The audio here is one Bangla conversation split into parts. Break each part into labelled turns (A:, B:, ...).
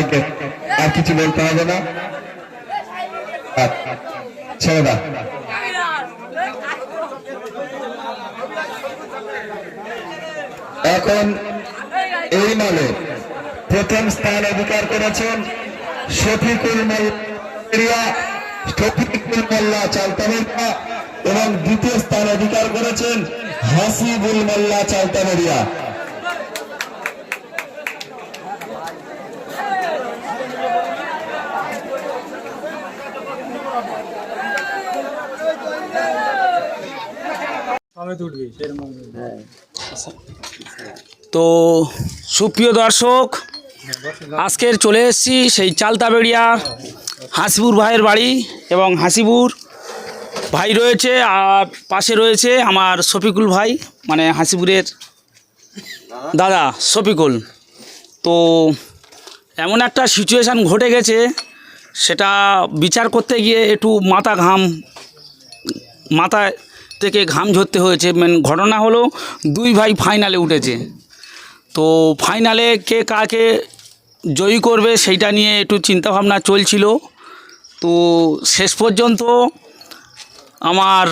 A: ইউ আর কিছু বলতে হবে না। ছেড়ে দাও। এখন এই মানে প্রথম স্থান অধিকার করেছেন শফিকুল মোল্লা শফিকুল মোল্লা চালতামরিয়া এবং দ্বিতীয় স্থান অধিকার করেছেন হাসিবুল মোল্লা চালতামরিয়া
B: তো সুপ্রিয় দর্শক, আজকের চলে এসেছি সেই চালতাবেড়িয়া হাসিপুর ভাইয়ের বাড়ি এবং হাসিপুর ভাই রয়েছে, আর পাশে রয়েছে আমার শফিকুল ভাই মানে হাসিপুরের দাদা শফিকুল। তো এমন একটা সিচুয়েশান ঘটে গেছে, সেটা বিচার করতে গিয়ে একটু মাথা ঘাম, মাথায় থেকে ঘাম ঝরতে হয়েছে। মেন ঘটনা হলো দুই ভাই ফাইনালে উঠেছে। তো ফাইনালে কে কাকে জয়ী করবে সেইটা নিয়ে একটু চিন্তাভাবনা চলছিল। তো শেষ পর্যন্ত আমার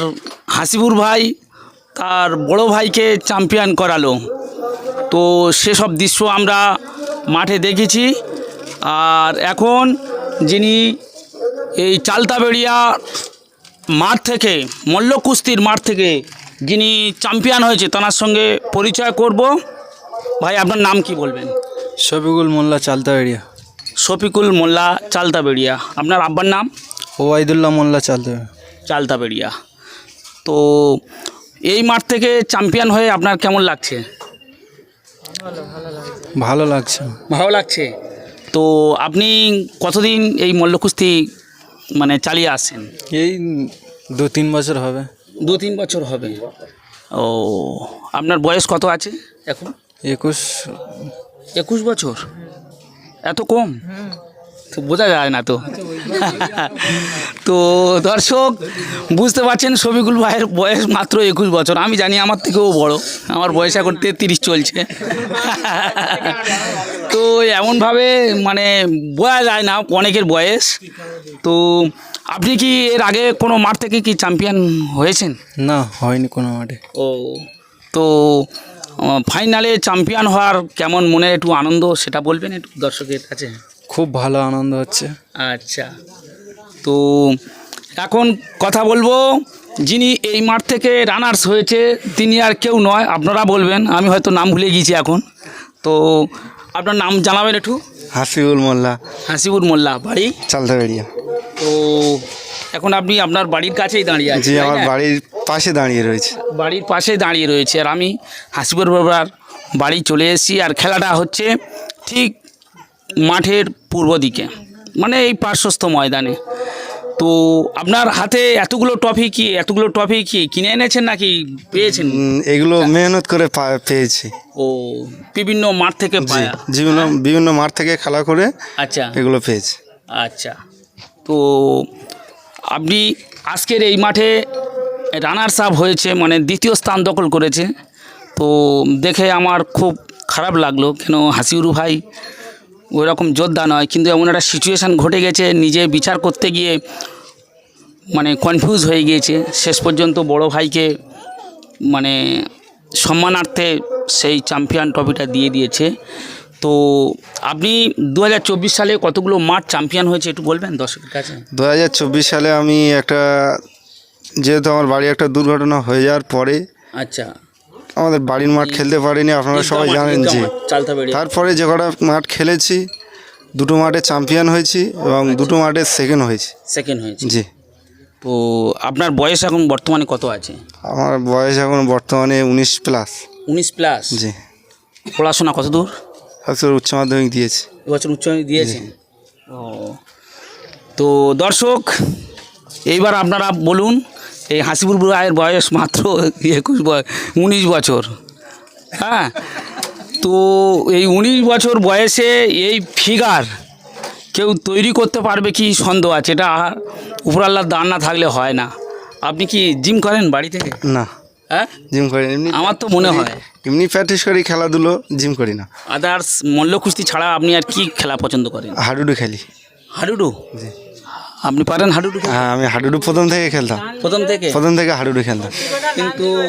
B: হাসিপুর ভাই তার বড় ভাইকে চ্যাম্পিয়ন করালো। তো সেসব দৃশ্য আমরা মাঠে দেখেছি। আর এখন যিনি এই চালতাবেড়িয়া মাঠ থেকে মল্ল কুস্তির মাঠ থেকে যিনি চ্যাম্পিয়ন হয়েছে তার সঙ্গে পরিচয় করব। ভাই আপনার নাম কি বলবেন?
C: শফিকুল মোল্লা চালতা এরিয়া
B: শফিকুল মোল্লা চালতাবেড়িয়া। আপনার আব্বার নাম?
C: ওবায়দুল্লাহ মোল্লা চালতা
B: চালতাবেড়িয়া। তো এই মাঠ থেকে চ্যাম্পিয়ন হয়ে আপনার কেমন লাগছে?
C: ভালো লাগছে।
B: ভালো লাগছে। তো আপনি কতদিন এই মল্লকুস্তি মানে চালিয়ে আসছেন
C: এই দু তিন বছর হবে।
B: দু তিন বছর হবে। ও আপনার বয়স কত আছে এখন?
C: একুশ।
B: একুশ বছর? এত কম? তো বোঝা যায় না তো। তো দর্শক বুঝতে পারছেন শফিকুল ভাইয়ের বয়স মাত্র একুশ বছর। আমি জানি আমার থেকেও বড়। আমার বয়স এখন তেত্রিশ চলছে। এমনভাবে মানে বোঝা যায় না অনেকের বয়স। তো আপনি কি এর আগে কোনো মাঠ থেকে কি চ্যাম্পিয়ন হয়েছেন?
C: না হয়নি কোনো মাঠে।
B: ও তো ফাইনালে চ্যাম্পিয়ন হওয়ার কেমন মনে একটু আনন্দ সেটা বলবেন একটু দর্শকের কাছে?
C: খুব ভালো আনন্দ হচ্ছে।
B: আচ্ছা। তো এখন কথা বলব যিনি এই মাঠ থেকে রানার্স হয়েছে তিনি আর কেউ নয় আপনারা বলবেন আমি হয়তো নাম ভুলে গিয়েছি এখন। তো আপনার নাম জানাবেন একটু?
C: হাসিবুল মোল্লা।
B: হাসিবুল মোল্লা বাড়ি?
C: চালদাবেড়িয়া
B: তো এখন আপনি আপনার বাড়ির কাছেই দাঁড়িয়ে আছেন
C: জি আমার বাড়ির পাশে দাঁড়িয়ে রয়েছে।
B: বাড়ির পাশে দাঁড়িয়ে রয়েছে। আর আমি হাসিপুর বাবার বাড়ি চলে এসেছি আর খেলাটা হচ্ছে ঠিক মাঠের পূর্ব দিকে মানে এই পার্শ্বস্থ ময়দানে। তো আপনার হাতে এতগুলো ট্রফি কি এতগুলো ট্রফি কি কিনে এনেছেন নাকি পেয়েছেন?
C: এগুলো মেহনত করে পেয়েছি।
B: ও বিভিন্ন মাঠ থেকে
C: বিভিন্ন বিভিন্ন মাঠ থেকে খেলা করে
B: আচ্ছা।
C: এগুলো পেয়েছি।
B: আচ্ছা। তো আপনি আজকের এই মাঠে রানার্স আপ হয়েছে মানে দ্বিতীয় স্থান দখল করেছে। তো দেখে আমার খুব খারাপ লাগল কেন হাসিউরু ভাই ওই রকম যোদ্ধা নয় কিন্তু এমন একটা সিচুয়েশান ঘটে গেছে নিজে বিচার করতে গিয়ে মানে কনফিউজ হয়ে গিয়েছে। শেষ পর্যন্ত বড় ভাইকে মানে সম্মানার্থে সেই চ্যাম্পিয়ন ট্রফিটা দিয়ে দিয়েছে। তো আপনি দু হাজার চব্বিশ সালে কতগুলো মাঠ চ্যাম্পিয়ন হয়েছে একটু বলবেন দর্শকের কাছে?
C: দু হাজার চব্বিশ সালে আমি একটা যেহেতু আমার বাড়ি একটা দুর্ঘটনা হয়ে যাওয়ার পরে
B: আচ্ছা।
C: আমাদের বাড়ির মাঠ খেলতে পারিনি আপনারা সবাই জানেন
B: যে
C: তারপরে যে কটা মাঠ খেলেছি দুটো মাঠে চ্যাম্পিয়ন হয়েছি এবং দুটো মাঠে সেকেন্ড হয়েছি।
B: সেকেন্ড হয়েছে।
C: জি।
B: তো আপনার বয়স এখন বর্তমানে কত আছে?
C: আমার বয়স এখন বর্তমানে উনিশ প্লাস
B: উনিশ প্লাস
C: জি।
B: পড়াশোনা কত দূর
C: সবচেয়ে উচ্চ মাধ্যমিক দিয়েছি।
B: এবছর উচ্চ মাধ্যমিক দিয়েছেন? ও। তো দর্শক এইবার আপনারা বলুন এই হাসিপুর রায়ের বয়স মাত্র একুশ উনিশ বছর। হ্যাঁ? তো এই উনিশ বছর বয়সে এই ফিগার কেউ তৈরি করতে পারবে কি সন্দেহ আছে? এটা উপরাল্লার দান না থাকলে হয় না। আপনি কি জিম করেন বাড়ি থেকে?
C: না।
B: হ্যাঁ?
C: জিম করি এমনি
B: আমার তো মনে হয়।
C: এমনি প্র্যাকটিস করি খেলাধুলো জিম করি না।
B: আদার্স মল্ল কুস্তি ছাড়া আপনি আর কি খেলা পছন্দ করেন?
C: হাডুডু খেলি।
B: হাডুডু?
C: জি।
B: আপনি পারেন হাডুডু খেলতে?
C: হ্যাঁ আমি হাডুডু প্রথম থেকে খেলতাম।
B: প্রথম থেকে?
C: প্রথম থেকে হাডুডু খেলতাম।
B: কিন্তু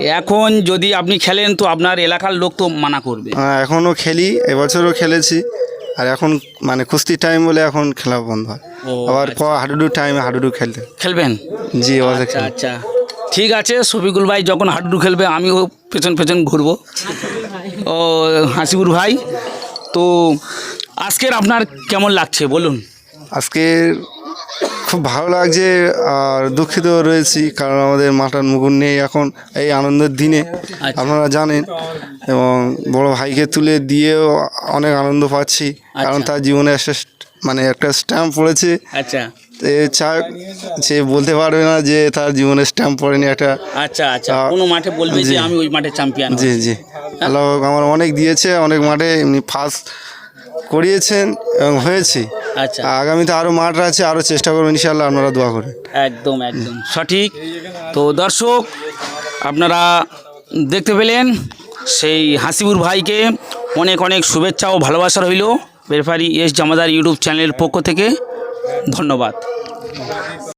B: এখন যদি আপনি খেলেন তো আপনার এলাকার লোক তো মানা করবে।
C: হ্যাঁ, এখনও খেলি এবছরও খেলেছি। আর এখন মানে কুস্তি টাইম বলে এখন খেলা বন্ধ হয়।
B: ও,
C: আবার প- হাডুডু টাইমে হাডুডু খেলতে।
B: খেলবেন?
C: জি
B: আচ্ছা
C: খেলি
B: আচ্ছা। ঠিক আছে শফিকুল ভাই যখন হাডুডু খেলবে আমিও পেছন পেছন ঘুরবো। ও হাসিবুর ভাই তো আজকের আপনার কেমন লাগছে বলুন?
C: আজকে খুব ভালো লাগছে আর দুঃখিত রয়েছি কারণ আমাদের মাটার মুকুর নেই এখন এই আনন্দের দিনে
B: আচ্ছা।
C: আপনারা জানেন এবং বড় ভাইকে তুলে দিয়েও অনেক আনন্দ পাচ্ছি। কারণ
B: আচ্ছা।
C: তার জীবনে একটা মানে একটা স্ট্যাম্প পড়েছে।
B: আচ্ছা।
C: চা সে বলতে পারবে না যে তার জীবনে স্ট্যাম্প পড়েনি একটা
B: আচ্ছা আচ্ছা। কোনো মাঠে বলবে যে
C: জি।
B: আমি ওই মাঠে চ্যাম্পিয়ন
C: জি জি। আল্লাহ আমার অনেক দিয়েছে অনেক মাঠে এমনি ফার্স্ট করিয়েছেন এবং হয়েছি।
B: আচ্ছা।
C: আগামীতে আরও মাঠ আছে আরও চেষ্টা করবেন ইনশাল্লাহ আপনারা দোয়া করেন।
B: একদম একদম। সঠিক। তো দর্শক আপনারা দেখতে পেলেন সেই হাসিবুর ভাইকে অনেক অনেক শুভেচ্ছা ও ভালোবাসা রইল। বেরফারি এস জামাদার ইউটিউব চ্যানেলের পক্ষ থেকে ধন্যবাদ।